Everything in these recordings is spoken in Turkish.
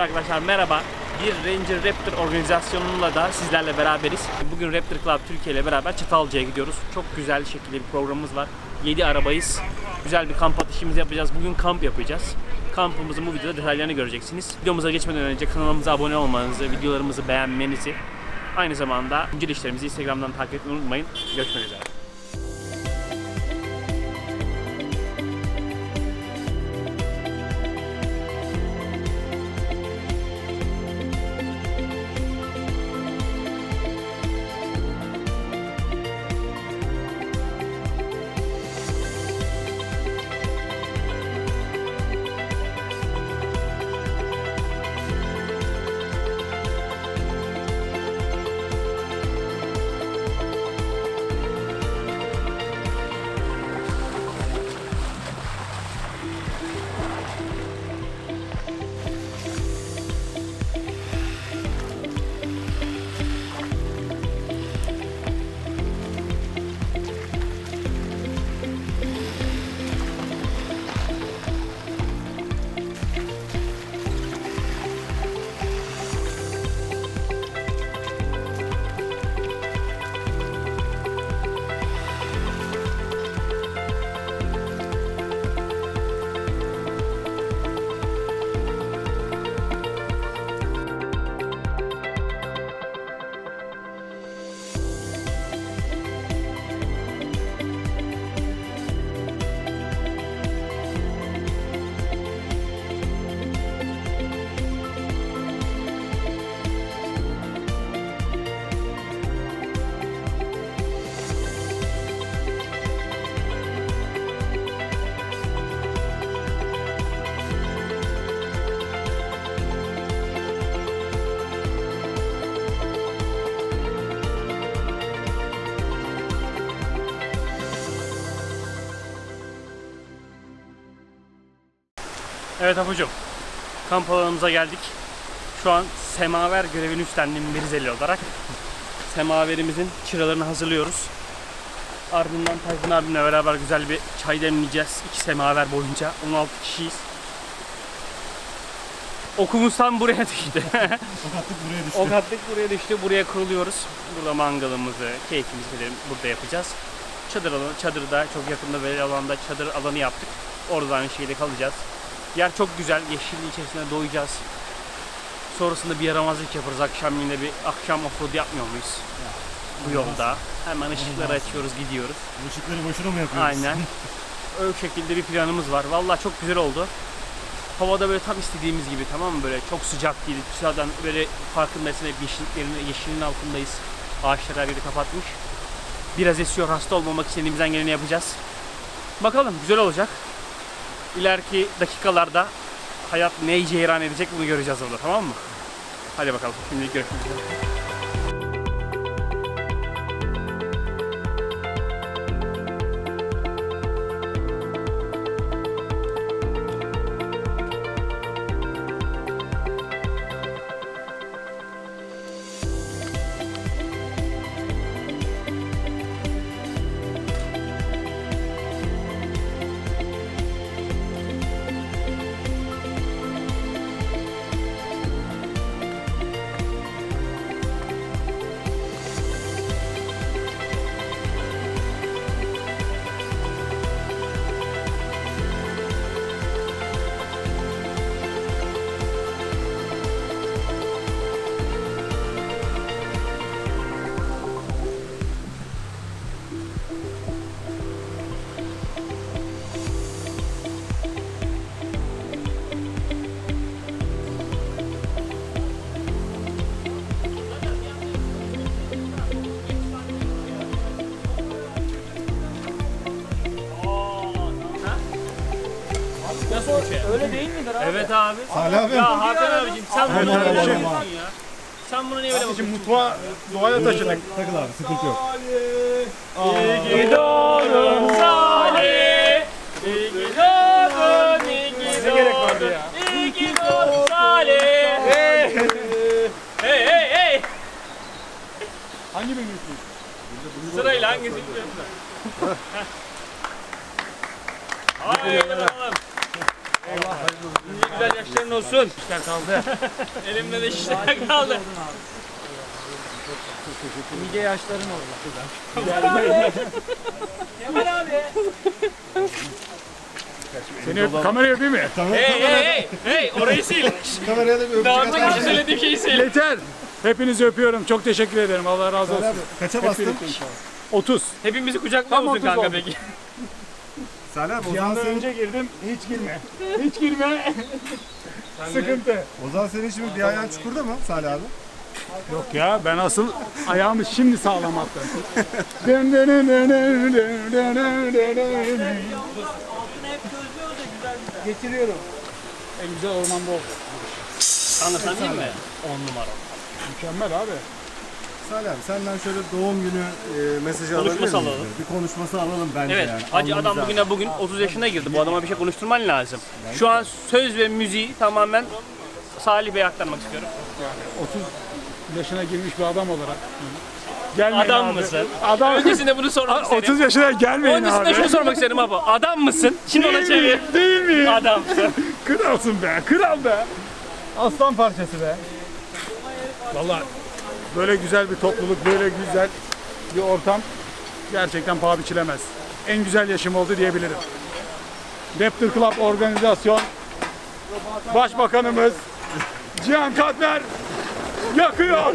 Arkadaşlar merhaba. Bir Ranger Raptor organizasyonuyla da sizlerle beraberiz. Bugün Raptor Club Türkiye ile beraber Çatalca'ya gidiyoruz. Çok güzel şekilde bir programımız var. 7 arabayız. Güzel bir kamp atışımızı yapacağız. Bugün kamp yapacağız. Kampımızın bu videoda detaylarını göreceksiniz. Videomuza geçmeden önce kanalımıza abone olmanızı, videolarımızı beğenmenizi, aynı zamanda güncel Instagram'dan takip etmeyi unutmayın. Görüşmek üzere. Evet Apucum, kamp alanımıza geldik. Şu an semaver görevini üstlendiğim bir Rizeli olarak semaverimizin çıralarını hazırlıyoruz. Ardından Tayfun abimle beraber güzel bir çay demleyeceğiz. İki semaver boyunca. 16 kişiyiz. Okumuz tam buraya düştü. Sakatlık buraya düştü. ok attık buraya düştü. Buraya kuruluyoruz. Burada mangalımızı, keyfimizi de burada yapacağız. Çadır alanı, çadırda çok yakında böyle alanda çadır alanı yaptık. Orada aynı şeyde kalacağız. Yer çok güzel. Yeşilliğin içerisinde doyacağız. Sonrasında bir yaramazlık yaparız. Akşam yine bir akşam offroad yapmıyor muyuz? Bu yolda. Hemen ışıkları açıyoruz, gidiyoruz. Bu ışıkları boşuna mı yapıyoruz? Aynen. Öyle şekilde bir planımız var. Vallahi çok güzel oldu. Havada böyle tam istediğimiz gibi tamam mı? Böyle çok sıcak değil. Dışarıdan böyle farkındaysın hep yeşilliklerin, yeşilin altındayız. Ağaçlar her yeri kapatmış. Biraz esiyor. Hasta olmamak için elimizden geleni yapacağız. Bakalım güzel olacak. İleriki dakikalarda hayat neyi ceyran edecek bunu göreceğiz orada tamam mı? Hadi bakalım. Şimdilik görüşmek üzere. Evet abi. Salih abi. Ya Hakan abicim sen bunu niye böyle bakıyorsun ya? Sen bunu niye böyle bakıyorsun? mutfağa doğaya taşıdık. Takıl abi sıkıntı yok. İyi doğdun Salih. İyi doğdun, iyi ki Ne gerek vardı ya? İyi doğdun Salih. Hey hey hey. Hangi bölüm istiyorsun? Sırayla hangisini istiyorsun? Haydi bakalım. Nice güzel yaşların olsun. İşler kaldı. Elimde de işler kaldı. Mige yaşların orada. Seni öp, kameraya öpeyim mi? Hey hey hey. Hey orayı sil. Kameraya da bir öpücük atar için mısın? söylediğim şeyi sil. Yeter. Hepinizi öpüyorum. Çok teşekkür ederim. Allah razı olsun. Abi kaça bastın? birlikte inşallah. 30. Hepimizi musun otuz kanka oldu. peki? Salam o sen, önce girdim hiç girme. Hiç girme. Sıkıntı. o zaman senin şimdi bir ayağın çukurda mı Salih abi? Yok ya ben asıl ayağımı şimdi sağlam attım. Dön dön dön dön Getiriyorum. En güzel orman bu oldu. Anlatabilir mi? 10 numara. Mükemmel abi. Salih abi senden şöyle doğum günü e, mesajı Konuşması alabilir miyiz? alalım. Bir konuşması alalım bence Evet, yani. hacı adam Alnımıza. bugüne bugün 30 yaşına girdi. Bu adama bir şey konuşturman lazım. Şu an söz ve müziği tamamen Salih Bey'e aktarmak istiyorum. 30 yaşına girmiş bir adam olarak. Gelmeyin Adam abi. mısın? Adam. Öncesinde bunu sormak isterim. 30 yaşına gelmeyin Öncesinde abi. şunu sormak isterim abi. Adam mısın? Şimdi ona çevir. Değil mi? Adamsın. Kralsın be, kral be. Aslan parçası be. Vallahi böyle güzel bir topluluk, böyle güzel bir ortam gerçekten paha biçilemez. En güzel yaşım oldu diyebilirim. Raptor Club organizasyon Başbakanımız Cihan Katmer yakıyor.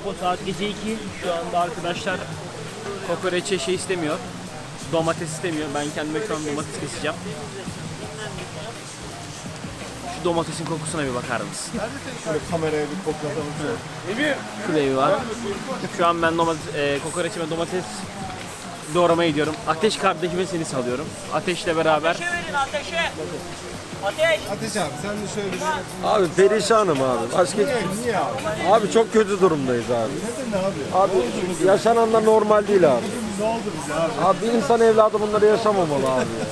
Apo saat gece 2. Şu anda arkadaşlar kokoreçe şey istemiyor. Domates istemiyor. Ben kendime şu an domates keseceğim. Şu domatesin kokusuna bir bakar mısın? Şöyle kameraya bir koklatalım şöyle. Şuraya bir bak. Şu an ben domates, e, kokoreçime domates doğramaya gidiyorum. Ateş kardeşime seni salıyorum. Ateşle beraber verin ateşe. Ateş. Ateş abi sen de şöyle bir... Abi perişanım abi. Başka Niye, niye abi? abi çok kötü durumdayız abi. Neden abi? Abi yaşananlar normal değil abi. Ne oldu bize abi? Abi bir insan evladı bunları yaşamamalı abi. ya.